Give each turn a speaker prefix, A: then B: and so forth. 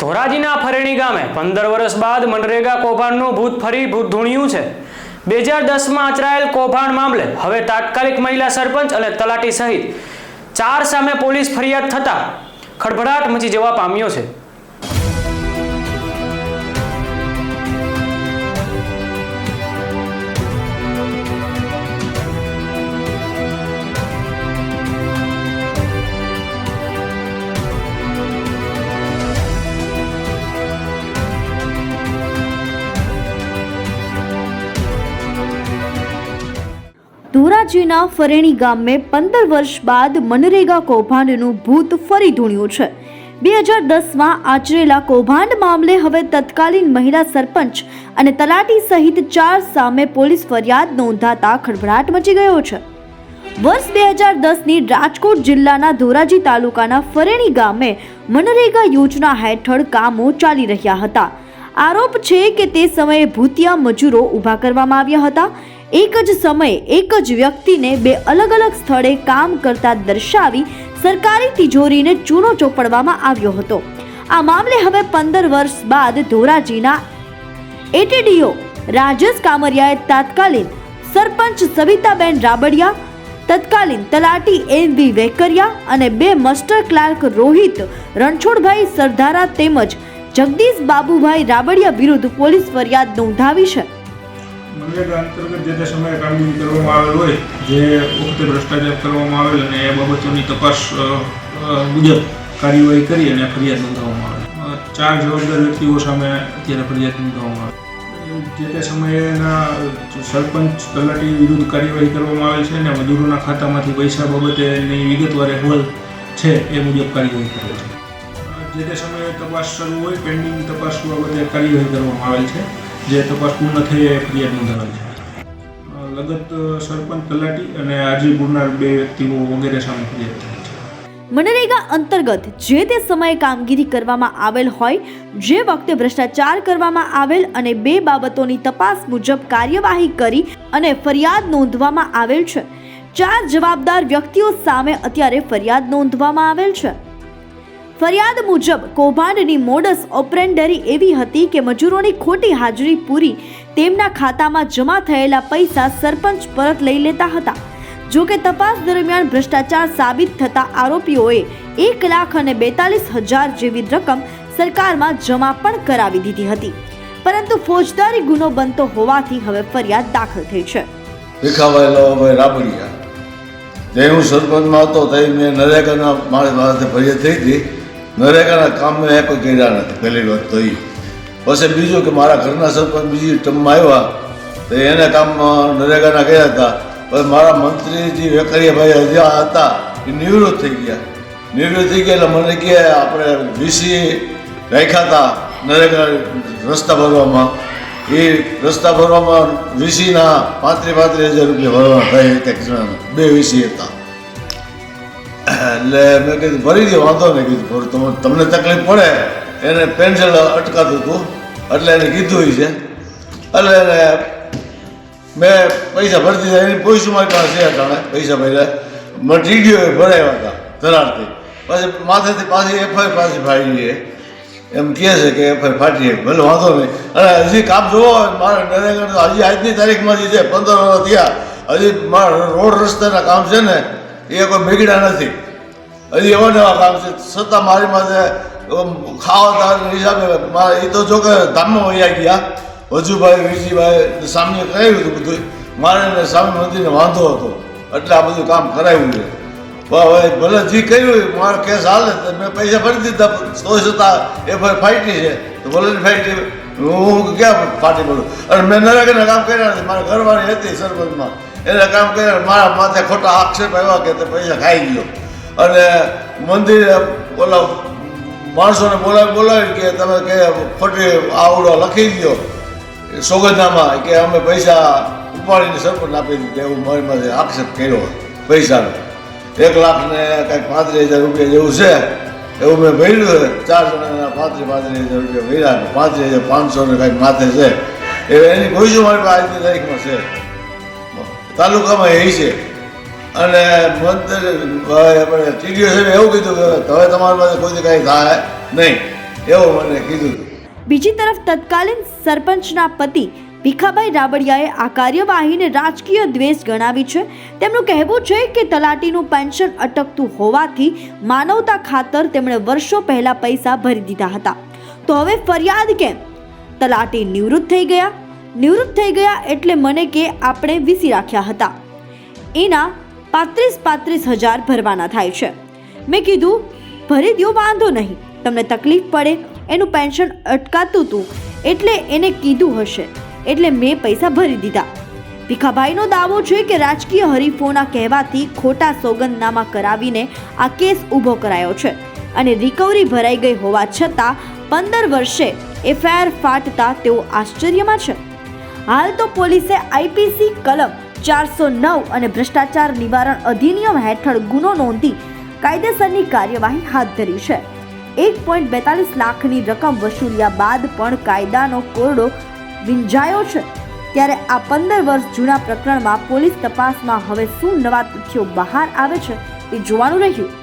A: ધોરાજીના ફરેણી ગામે પંદર વર્ષ બાદ મનરેગા કૌભાંડનું ભૂત ફરી ભૂત ધૂણ્યું છે. બે હજાર દસમાં આચરાયેલ કૌભાંડ મામલે હવે તાત્કાલિક મહિલા સરપંચ અને તલાટી સહિત ચાર સામે પોલીસ ફરિયાદ થતાં ખળભળાટ મચી જવા પામ્યો છે.
B: ધોરાજીના ફરેણી ગામે પંદર વર્ષ બાદ મનરેગા કૌભાંડનું ભૂત ફરી ધૂણ્યું છે. બે હજાર દસમાં આચરેલા કૌભાંડ મામલે હવે તત્કાલીન મહિલા સરપંચ અને તલાટી સહિત ચાર સામે પોલીસ ફરિયાદ નોંધાતા ખળભળાટ મચી ગયો છે. વર્ષ બે હજાર દસની રાજકોટ જિલ્લાના ધોરાજી તાલુકાના ફરેણી ગામે મનરેગા યોજના હેઠળ કામો ચાલી રહ્યા હતા. આરોપ છે કે તે સમયે ભૂતિયા મજૂરો ઊભા કરવામાં આવ્યા હતા. એક જ સમયે એક જ વ્યક્તિને બે અલગ અલગ સ્થળે કામ કરતા દર્શાવી સરકારી તિજોરીને ચૂનો ચોપડવામાં આવ્યો હતો. આ મામલે હવે પંદર વર્ષ બાદ ધોરાજીના એટીડીઓ રાજેશ કામરિયાએ તાત્કાલિન સરપંચ સવિતાબેન રાબડિયા, તત્કાલીન તલાટી એમ વી વેકરિયા અને બે મસ્ટર ક્લાર્ક રોહિત રણછોડભાઈ સરધારા તેમજ જગદીશ બાબુભાઈ રાબડિયા વિરુદ્ધ પોલીસ ફરિયાદ નોંધાવી છે.
C: મનરેગા અંતર્ગત જે તે સમયે કામગીરી કરવામાં આવેલ હોય, જે વખતે ભ્રષ્ટાચાર કરવામાં આવેલ અને એ બાબતોની તપાસ મુજબ કાર્યવાહી કરી અને ફરિયાદ નોંધાવવામાં આવે. ચાર જવાબદાર વ્યક્તિઓ સામે અત્યારે ફરિયાદ નોંધાવવામાં આવે. જે તે સમયેના સરપંચ તલાટી વિરુદ્ધ કાર્યવાહી કરવામાં આવેલ છે અને મજૂરોના ખાતામાંથી પૈસા બાબતેની વિગતવાર અહેવાલ છે, એ મુજબ કાર્યવાહી કરે છે. જે તે સમયે તપાસ શરૂ હોય, પેન્ડિંગ તપાસ બાબતે કાર્યવાહી કરવામાં આવેલ છે. જે તપાસપૂર્ણ થઈ એ ફરિયાદ નોંધાવેલ છે. લગત સરપંચ તલાટી અને હાજરી પૂરનાર બે વ્યક્તિઓ વગેરે સામે ફરિયાદ થઈ
B: મનરેગા અંતર્ગત જે તે સમયે કામગીરી કરવામાં આવેલ હોય, જે વખતે ભ્રષ્ટાચાર કરવામાં આવેલ અને બે બાબતોની તપાસ મુજબ કાર્યવાહી કરી અને ફરિયાદ નોંધવામાં આવેલ છે. ચાર જવાબદાર વ્યક્તિઓ સામે અત્યારે ફરિયાદ નોંધવામાં આવેલ છે. ફરિયાદ મુજબ, કૌભાંડની મોડસ ઓપરેન્ડરી એવી હતી કે મજૂરોની ખોટી હાજરી પૂરી તેમના ખાતામાં જમા થયેલા પૈસા સરપંચ પરત લઈ લેતા હતા. જો કે તપાસ દરમિયાન ભ્રષ્ટાચાર સાબિત થતા આરોપીઓએ એક લાખ અને બેતાલીસ હજાર જેવી રકમ સરકારમાં જમા પણ કરાવી દીધી હતી. પરંતુ ફોજદારી ગુનો બનતો હોવાથી હવે ફરિયાદ દાખલ થઈ છે.
D: દેખાવાયેલો લવાભાઈ રાબડિયા. જે હું સરપંચમાં હતો, તે મેં નરેગાના મારી પાસે ફરિયાદ થઈ હતી. નરેગાના કામ મેં એક કોઈ કર્યા નથી, પહેલી વાત તો એ પછી બીજું કે મારા ઘરના સરપંચ બીજી ટર્મમાં આવ્યા, તો એને કામ નરેગાના ગયા હતા. પછી મારા મંત્રી જે વેકરિયાભાઈ હજી હતા, એ નિવૃત્ત થઈ ગયા. નિવૃત્ત થઈ ગયા એટલે મને કહે આપણે વીસી રાખ્યા હતા નરેગા રસ્તા ભરવામાં. એ રસ્તા ભરવામાં વીસીના પાંત્રીસ પાંત્રીસ હજાર રૂપિયા ભરવાના થાય એક બે વીસી હતા. એટલે મેં કીધું, ભરી દો, વાંધો નહીં, કીધું તમે તમને તકલીફ પડે. એને પેન્સિલ અટકાતું હતું, એટલે એને કીધું છે. એટલે એને મેં પૈસા ભરી દીધા એની પૈસું મારી પાસે અટાણે, પૈસા ભર્યા. મટીરિયો ભરાયા હતા, ધરાડથી. પછી માથેથી પાછી એફઆઈ પાછી ફાડી એમ કહે છે કે એફઆઈ ફાટી ભલે, વાંધો નહીં. અને હજી કામ જોવો મારે નરેન્દ્ર હજી આજની તારીખમાં જે છે, પંદર વર્ષ થયા. હજી મારા રોડ રસ્તાના કામ છે ને એ કોઈ બગડ્યા નથી. હજી એવા નવા કામ છે. છતાં મારી માથે ખાવા દાવાના હિસાબે મારે એ તો જો કે ધામમાં વૈયા ગયા. વજુભાઈ વિજીભાઈ સામે કરાવ્યું હતું બધું. મારે સ્વામી મંદિરને વાંધો હતો. એટલે આ બધું કામ કરાવ્યું છે. ભાઈ ભલે જે કર્યું, મારો કેસ હાલે તો મેં પૈસા ભરી દીધા તો છતાં એ ભાઈ ફાઇટી છે. તો ભલે ફાઇટી હું ક્યાં ફાટી પડું? અને મેં નરેગાના કામ કર્યા નથી. મારા ઘરવાળી હતી સરપંચમાં. એને કામ કર્યા મારા માથે ખોટા આક્ષેપ આવ્યા કે તે પૈસા ખાઈ ગયો. અને મંદિરે ઓલા માણસોને બોલાવી બોલાવી કે તમે કે ખોટી આવડો લખી દો સોગંદનામાં કે અમે પૈસા ઉપાડીને સરપંચ આપી દીધા એવું મારી માથે આક્ષેપ કર્યો. પૈસાનો. એક લાખ ને કંઈક પાંત્રીસ હજાર રૂપિયા જેવું છે. એવું મેં ભર્યું છે. ચાર જણાના પાંત્રીસ પાંત્રીસ હજાર રૂપિયા ભર્યા પાંત્રીસ હજાર પાંચસો ને કંઈક માથે છે. એની પૈસું મારી પાસે આજની તારીખમાં છે. તાલુકામાં એ છે. અને આપણે ટીડીઓ સાહેબ એવું કીધું કે હવે તમારી પાસે કોઈ કાંઈ થાય નહીં. એવું મને કીધું
B: બીજી તરફ તત્કાલીન સરપંચના પતિ ભીખાભાઈ રાબડિયાએ આ કાર્યવાહીને રાજકીય દ્વેષ ગણાવી છે. તેમનું કહેવું છે કે તલાટીનું પેન્શન અટકતું હોવાથી માનવતા ખાતર તેમણે વર્ષો પહેલા પૈસા ભરી દીધા હતા. તો હવે ફરિયાદ કેમ? તલાટી નિવૃત્ત થઈ ગયા? નિવૃત્ત થઈ ગયા એટલે મને કે આપણે વીસી રાખ્યા હતા. એના પાંત્રીસ પાંત્રીસ હજાર ભરવાના થાય છે. મેં કીધું, ભરી દો વાંધો નહીં. તમને તકલીફ પડે, એનું પેન્શન અટકાતું હતું એટલે એને કીધું હશે. એટલે મેં પૈસા ભરી દીધા. ભીખાભાઈનો દાવો છે કે રાજકીય હરીફોના કહેવાથી ખોટા સોગંદનામા કરાવીને આ કેસ ઊભો કરાયો છે અને રિકવરી ભરાઈ ગઈ હોવા છતાં પંદર વર્ષે એફઆઈઆર ફાટતા તેઓ આશ્ચર્યમાં છે. હાલ તો પોલીસે આઈપીસી, કલમ ચારસો નવ અને ભ્રષ્ટાચાર નિવારણ અધિનિયમ હેઠળ ગુનો નોંધી કાયદેસરની કાર્યવાહી હાથ ધરી છે. એક પોઈન્ટ બેતાલીસ લાખની રકમ વસૂલ્યા બાદ પણ કાયદાનો કોરડો વિંજાયો છે. ત્યારે આ પંદર વર્ષ જૂના પ્રકરણમાં પોલીસ તપાસમાં હવે શું નવા તથ્યો બહાર આવે છે તે જોવાનું રહ્યું.